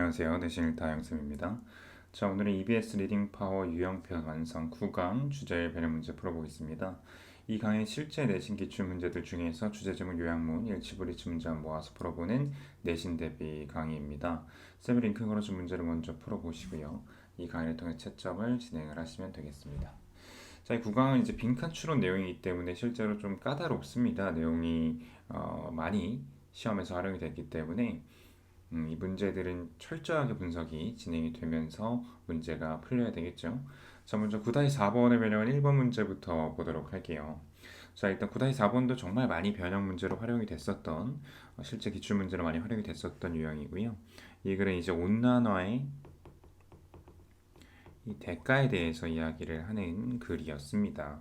안녕하세요. 내신일 다영쌤입니다. 자, 오늘은 EBS 리딩 파워 유형편 완성 9강 주제 변형 문제 풀어보겠습니다. 이 강의 실제 내신 기출 문제들 중에서 주제 제목 요약문 일치불일치 문제만 모아서 풀어보는 내신 대비 강의입니다. 쌤이 링크 걸어준 문제를 먼저 풀어보시고요. 이 강의를 통해 채점을 진행을 하시면 되겠습니다. 자, 이 9강은 이제 빈칸 추론 내용이기 때문에 실제로 좀 까다롭습니다. 내용이 어, 많이 시험에서 활용이 됐기 때문에 음, 이 문제들은 철저하게 분석이 진행이 되면서 문제가 풀려야 되겠죠. 자, 먼저 9-4번의 변형은 1번 문제부터 보도록 할게요. 자, 일단 9-4번도 정말 많이 변형 문제로 활용이 됐었던, 어, 실제 기출 문제로 많이 활용이 됐었던 유형이고요. 이 글은 이제 온난화의 이 대가에 대해서 이야기를 하는 글이었습니다.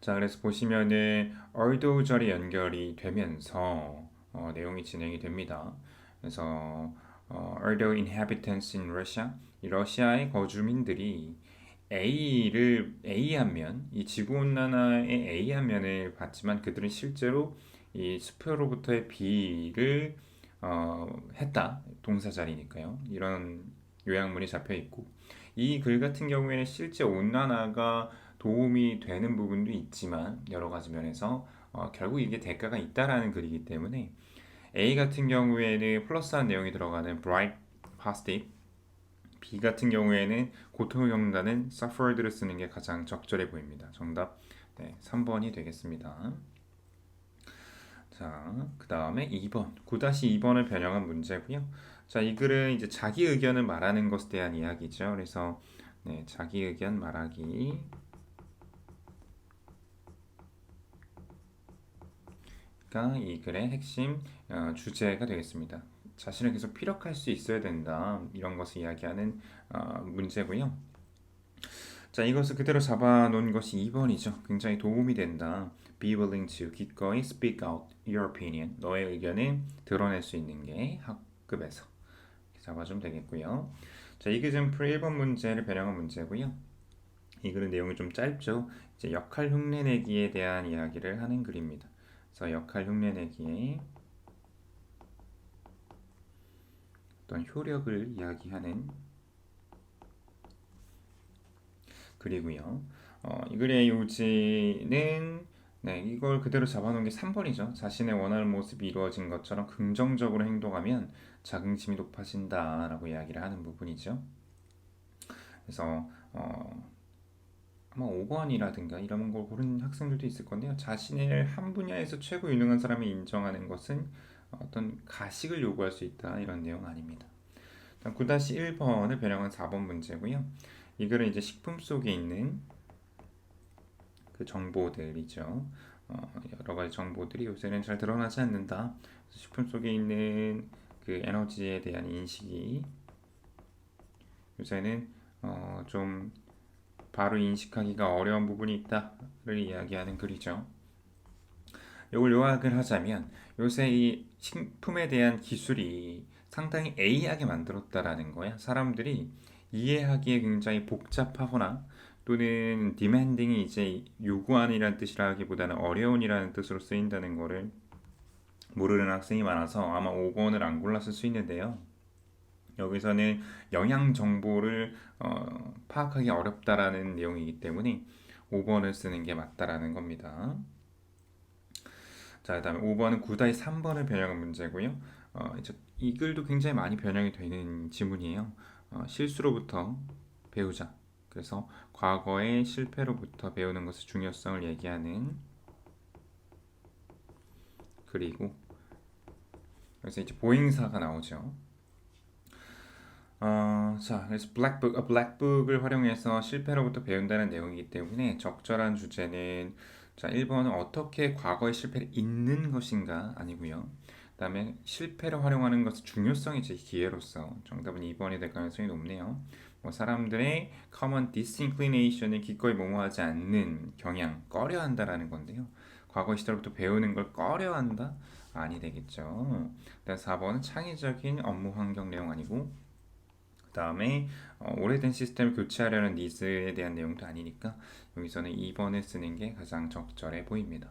자, 그래서 보시면은 얼도 절이 연결이 되면서 어, 내용이 진행이 됩니다. 그래서 어, the inhabitants in Russia? 이 러시아의 거주민들이 A를 A 하면 이 지구 온난화의 A 하면을 봤지만 그들은 실제로 이 수표로부터의 B를 어, 했다 동사 자리니까요. 이런 요약문이 잡혀 있고 이 글 같은 경우에는 실제 온난화가 도움이 되는 부분도 있지만 여러 가지 면에서 어, 결국 이게 대가가 있다라는 글이기 때문에 A 같은 경우에는 플러스한 내용이 들어가는 bright, positive. B 같은 경우에는 고통을 겪는다는 suffered를 쓰는 게 가장 적절해 보입니다. 정답 네, 3번이 되겠습니다. 자, 그 다음에 2번. 9-2번을 변형한 문제고요. 자, 이 글은 이제 자기 의견을 말하는 것에 대한 이야기죠. 그래서 네, 자기 의견 말하기 이 글의 핵심 어, 주제가 되겠습니다. 자신을 계속 피력할 수 있어야 된다. 이런 것을 이야기하는 어, 문제고요. 자, 이것을 그대로 잡아놓은 것이 2번이죠. 굉장히 도움이 된다. Be willing to 기꺼이 speak out your opinion. 너의 의견을 드러낼 수 있는 게 학급에서 잡아주면 되겠고요. 자, 이그젠플 1번 문제를 변형한 문제고요. 이 글은 내용이 좀 짧죠. 이제 역할 흉내내기에 대한 이야기를 하는 글입니다. 그래서 역할 흉내내기에 어떤 효력을 이야기하는 글이고요. 어, 이 글의 요지는 네, 이걸 그대로 잡아놓은 게 3번이죠. 자신의 원하는 모습이 이루어진 것처럼 긍정적으로 행동하면 자긍심이 높아진다라고 이야기를 하는 부분이죠. 그래서 어, 아마 5번이라든가 이런 걸 고른 학생들도 있을 건데요. 자신을 한 분야에서 최고 유능한 사람이 인정하는 것은 어떤 가식을 요구할 수 있다 이런 내용 아닙니다. 9-1번을 변형한 4번 문제고요. 이 글은 이제 식품 속에 있는 그 정보들이죠. 어, 여러 가지 정보들이 요새는 잘 드러나지 않는다. 식품 속에 있는 그 에너지에 대한 인식이 요새는 어, 좀 바로 인식하기가 어려운 부분이 있다를 이야기하는 글이죠. 이걸 요약을 하자면 요새 이 식품에 대한 기술이 상당히 A하게 만들었다라는 거야. 사람들이 이해하기에 굉장히 복잡하거나 또는 demanding이 이제 요구하는이라는 뜻이라기보다는 어려운이라는 뜻으로 쓰인다는 거를 모르는 학생이 많아서 아마 5번을 안 골랐을 수 있는데요. 여기서는 영양 정보를 어, 파악하기 어렵다라는 내용이기 때문에 5번을 쓰는 게 맞다라는 겁니다. 자, 그다음에 5번은 9다의 3번을 변형한 문제고요. 어, 이제 이 글도 굉장히 많이 변형이 되는 지문이에요. 어, 실수로부터 배우자. 그래서 과거의 실패로부터 배우는 것의 중요성을 얘기하는 그리고 그래서 이제 보잉사가 나오죠. 어, 자, 그래서 블랙북, 어, 블랙북을 활용해서 실패로부터 배운다는 내용이기 때문에 적절한 주제는 자, 1번은 어떻게 과거의 실패를 잊는 것인가 아니고요. 그다음에 실패를 활용하는 것의 중요성이 제 기회로서 정답은 2번이 될 가능성이 높네요. 뭐 사람들의 common disinclination을 기꺼이 모모하지 않는 경향, 꺼려한다라는 건데요. 과거 시절부터 배우는 걸 꺼려한다? 아니 되겠죠. 그다음 4번은 창의적인 업무 환경 내용 아니고 그 다음에 어, 오래된 시스템을 교체하려는 니즈에 대한 내용도 아니니까 여기서는 2번을 쓰는 게 가장 적절해 보입니다.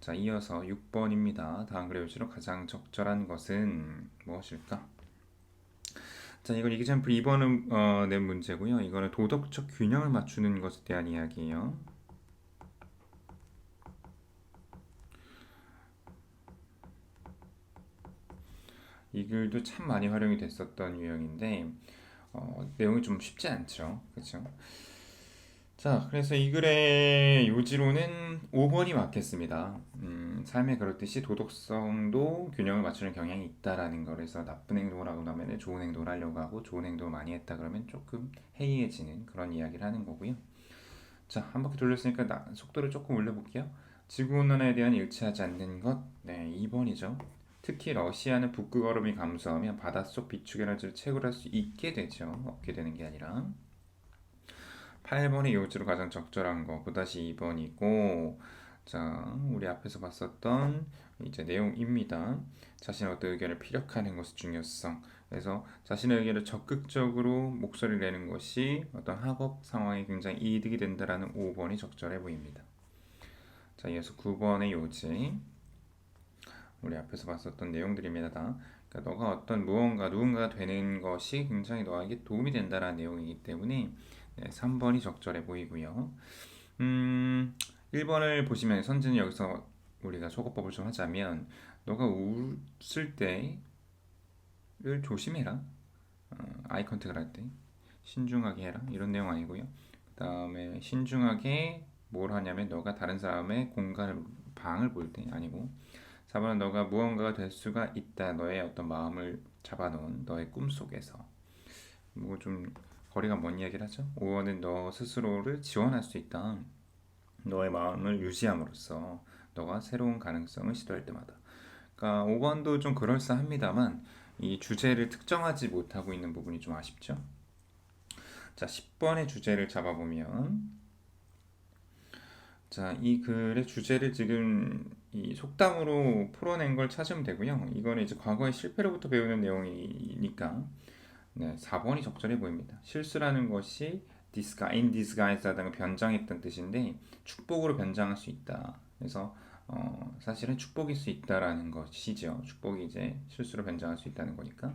자, 이어서 6번입니다. 다음 그래 요지로 가장 적절한 것은 무엇일까? 자, 이건 이그젬플 2번은 어, 낸 문제고요. 이거는 도덕적 균형을 맞추는 것에 대한 이야기예요. 이 글도 참 많이 활용이 됐었던 유형인데 어, 내용이 좀 쉽지 않죠. 그렇죠? 자, 그래서 이 글의 요지로는 5번이 맞겠습니다. 음, 삶에 그렇듯이 도덕성도 균형을 맞추는 경향이 있다라는 거에서 나쁜 행동을 하고 나면 좋은 행동을 하려고 하고 좋은 행동을 많이 했다 그러면 조금 해이해지는 그런 이야기를 하는 거고요. 자, 한 바퀴 돌렸으니까 나, 속도를 조금 올려볼게요. 지구온난화에 대한 일치하지 않는 것, 네, 2번이죠. 특히 러시아는 북극 얼음이 감소하면 바닷속 비축 에너지를 채굴할 수 있게 되죠. 없게 되는 게 아니라. 8번이 요지로 가장 적절한 거, 그다시 2번이고, 자, 우리 앞에서 봤었던 이제 내용입니다. 자신의 어떤 의견을 피력하는 것의 중요성. 그래서 자신의 의견을 적극적으로 목소리를 내는 것이 어떤 학업 상황에 굉장히 이득이 된다라는 5번이 적절해 보입니다. 자, 이어서 9번의 요지. 우리 앞에서 봤었던 내용들입니다. 그러니까 너가 어떤 무언가 누군가 되는 것이 굉장히 너에게 도움이 된다라는 내용이기 때문에 네, 3번이 적절해 보이고요. 음, 1번을 보시면 선진이 여기서 우리가 속어법을 좀 하자면 너가 웃을 때를 조심해라. 어, 아이 컨택을 할 때 신중하게 해라. 이런 내용 아니고요. 그 다음에 신중하게 뭘 하냐면 너가 다른 사람의 공간을 방을 볼 때 아니고 4번은 너가 무언가가 될 수가 있다. 너의 어떤 마음을 잡아놓은 너의 꿈 속에서 뭐 좀 거리가 먼 이야기를 하죠. 5번은 너 스스로를 지원할 수 있다. 너의 마음을 유지함으로써 너가 새로운 가능성을 시도할 때마다. 그러니까 5번도 좀 그럴싸합니다만 이 주제를 특정하지 못하고 있는 부분이 좀 아쉽죠. 자, 10번의 주제를 잡아보면 자, 이 글의 주제를 지금 이 속담으로 풀어낸 걸 찾으면 되고요. 이거는 이제 과거의 실패로부터 배우는 내용이니까 네, 4번이 적절해 보입니다. 실수라는 것이 disguise, in disguise하다는 변장했던 뜻인데 축복으로 변장할 수 있다. 그래서 어, 사실은 축복일 수 있다라는 것이죠. 축복이 이제 실수로 변장할 수 있다는 거니까.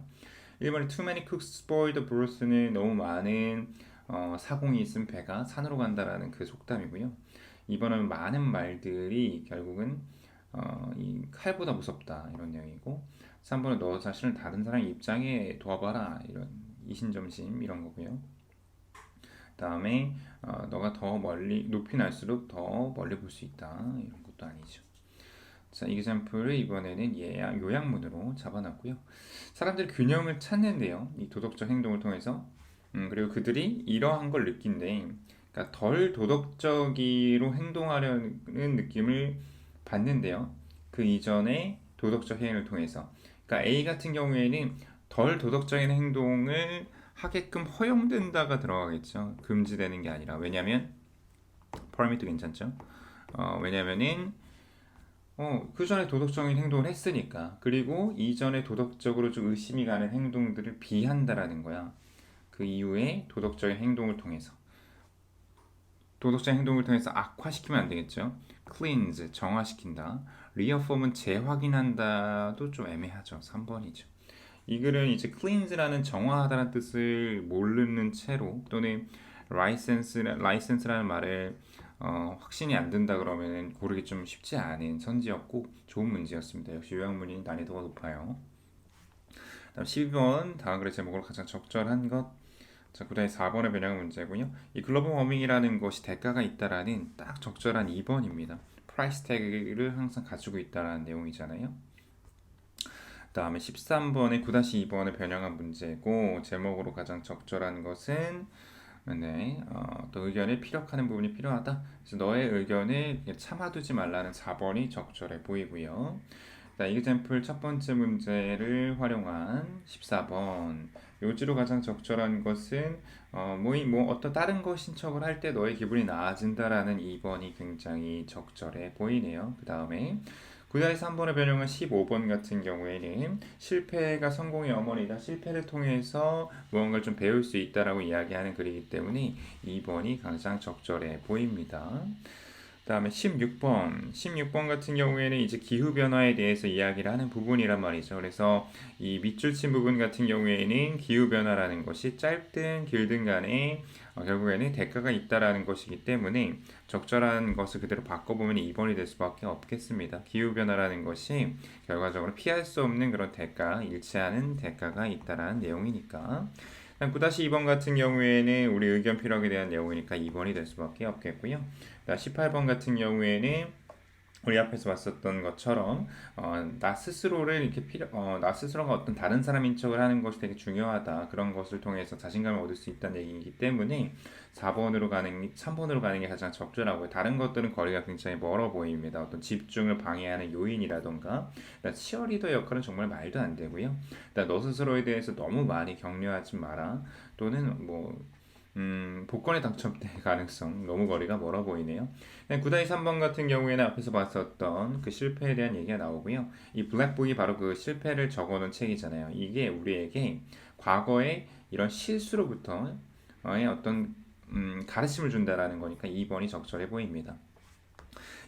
1번에 too many cooks spoil the broth는 너무 많은 어, 사공이 있으면 배가 산으로 간다라는 그 속담이고요. 2번은 많은 말들이 결국은 어, 이 칼보다 무섭다 이런 내용이고 3번은 너 자신을 다른 사람의 입장에 도와봐라 이런 이신점심 이런 거고요. 다음에 어, 너가 더 멀리 높이 날수록 더 멀리 볼 수 있다 이런 것도 아니죠. 자, 이그샘플을 이번에는 예약 요약문으로 잡아놨고요. 사람들이 균형을 찾는데요. 이 도덕적 행동을 통해서 음, 그리고 그들이 이러한 걸 느낀데 그러니까 덜 도덕적으로 행동하려는 느낌을 받는데요. 그 이전에 도덕적 행위를 통해서 그러니까 A 같은 경우에는 덜 도덕적인 행동을 하게끔 허용된다가 들어가겠죠. 금지되는 게 아니라 왜냐하면 퍼미트 괜찮죠. 어, 왜냐면은 어, 그 전에 도덕적인 행동을 했으니까 그리고 이전에 도덕적으로 좀 의심이 가는 행동들을 비한다라는 거야. 그 이후에 도덕적인 행동을 통해서 도덕적 행동을 통해서 악화시키면 안 되겠죠. cleanse 정화시킨다. reaffirm은 재확인한다도 좀 애매하죠. 3번이죠. 이 글은 이제 cleanse라는 정화하다는 뜻을 모르는 채로 또는 license license라는 말을 어, 확신이 안 든다 그러면 고르기 좀 쉽지 않은 선지였고 좋은 문제였습니다. 역시 요약문이 난이도가 높아요. 다음 12번 다음 글의 제목으로 가장 적절한 것 자, 그 다음에 4번의 변형 문제고요. 이 글로벌 워밍이라는 것이 대가가 있다라는 딱 적절한 2번입니다. 프라이스 태그를 항상 가지고 있다라는 내용이잖아요. 다음에 13번에 9-2번을 변형한 문제고 제목으로 가장 적절한 것은 네, 어, 또 의견을 피력하는 부분이 필요하다. 그래서 너의 의견을 참아두지 말라는 4번이 적절해 보이고요. 자, 이그샘플 첫 번째 문제를 활용한 14번. 요지로 가장 적절한 것은 어, 뭐, 뭐 어떤 다른 거 신청을 할 때 너의 기분이 나아진다라는 2번이 굉장히 적절해 보이네요. 그 다음에 9다의 3번의 변형은 15번 같은 경우에는 실패가 성공의 어머니다. 실패를 통해서 무언가를 좀 배울 수 있다라고 이야기하는 글이기 때문에 2번이 가장 적절해 보입니다. 그 다음에 16번. 16번 같은 경우에는 이제 기후 변화에 대해서 이야기를 하는 부분이란 말이죠. 그래서 이 밑줄 친 부분 같은 경우에는 기후 변화라는 것이 짧든 길든 간에 어, 결국에는 대가가 있다라는 것이기 때문에 적절한 것을 그대로 바꿔보면 2번이 될 수밖에 없겠습니다. 기후 변화라는 것이 결과적으로 피할 수 없는 그런 대가, 일치하는 대가가 있다라는 내용이니까. 9-2번 같은 경우에는 우리 의견 필요하게 대한 내용이니까 2번이 될 수밖에 없겠고요. 18번 같은 경우에는 우리 앞에서 봤었던 것처럼 어, 나 스스로를 이렇게 필요, 어, 나 스스로가 어떤 다른 사람인 척을 하는 것이 되게 중요하다. 그런 것을 통해서 자신감을 얻을 수 있다는 얘기이기 때문에 4번으로 가는, 3번으로 가는 게 가장 적절하고요. 다른 것들은 거리가 굉장히 멀어 보입니다. 어떤 집중을 방해하는 요인이라던가 치어리더 역할은 정말 말도 안 되고요. 너 스스로에 대해서 너무 많이 격려하지 마라. 또는 뭐 음, 복권에 당첨될 가능성 너무 거리가 멀어 보이네요. 9다이 3번 같은 경우에는 앞에서 봤었던 그 실패에 대한 얘기가 나오고요. 이 블랙북이 바로 그 실패를 적어놓은 책이잖아요. 이게 우리에게 과거의 이런 실수로부터의 어떤 음, 가르침을 준다라는 거니까 2번이 적절해 보입니다.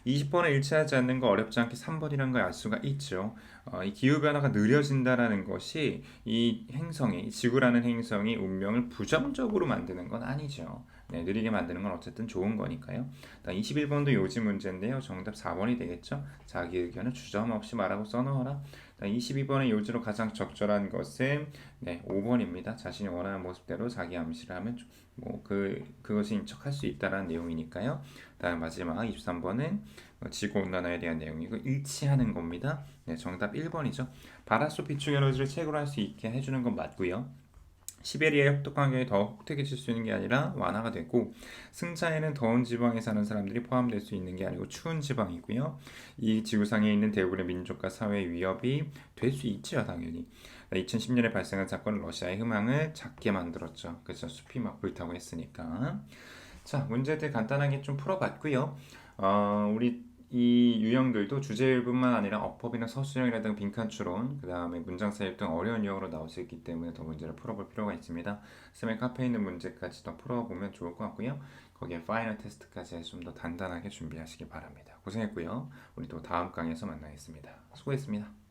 20번에 일치하지 않는 거 어렵지 않게 3번이라는 걸 알 수가 있죠. 어, 이 기후 변화가 느려진다라는 것이 이 행성이 이 지구라는 행성이 운명을 부정적으로 만드는 건 아니죠. 네, 느리게 만드는 건 어쨌든 좋은 거니까요. 21번도 요지 문제인데요. 정답 4번이 되겠죠. 자기 의견을 주저없이 말하고 써넣어라. 22번의 요지로 가장 적절한 것은 네, 5번입니다. 자신이 원하는 모습대로 자기 암시를 하면 뭐 그 그것이 인척할 수 있다라는 내용이니까요. 다음 마지막 23번은 지구 온난화에 대한 내용이고 일치하는 겁니다. 네, 정답 1번이죠. 바닷속 비축 에너지를 채굴할 수 있게 해주는 건 맞고요. 시베리아 협동 환경이 더 혹독해질 수 있는 게 아니라 완화가 되고 승차에는 더운 지방에 사는 사람들이 포함될 수 있는 게 아니고 추운 지방이고요. 이 지구상에 있는 대부분의 민족과 사회의 위협이 될 수 있죠, 당연히. 2010년에 발생한 사건은 러시아의 희망을 작게 만들었죠. 그래서 숲이 막 불타고 했으니까. 자, 문제들 간단하게 좀 풀어봤고요. 어, 우리 이 유형들도 주제일뿐만 아니라 어법이나 서술형이라든가 빈칸 추론, 그 다음에 문장 사입 등 어려운 유형으로 나올 수 있기 때문에 더 문제를 풀어볼 필요가 있습니다. 쌤의 카페에 있는 문제까지 더 풀어보면 좋을 것 같고요. 거기에 파이널 테스트까지 좀 더 단단하게 준비하시기 바랍니다. 고생했고요. 우리 또 다음 강의에서 만나겠습니다. 수고했습니다.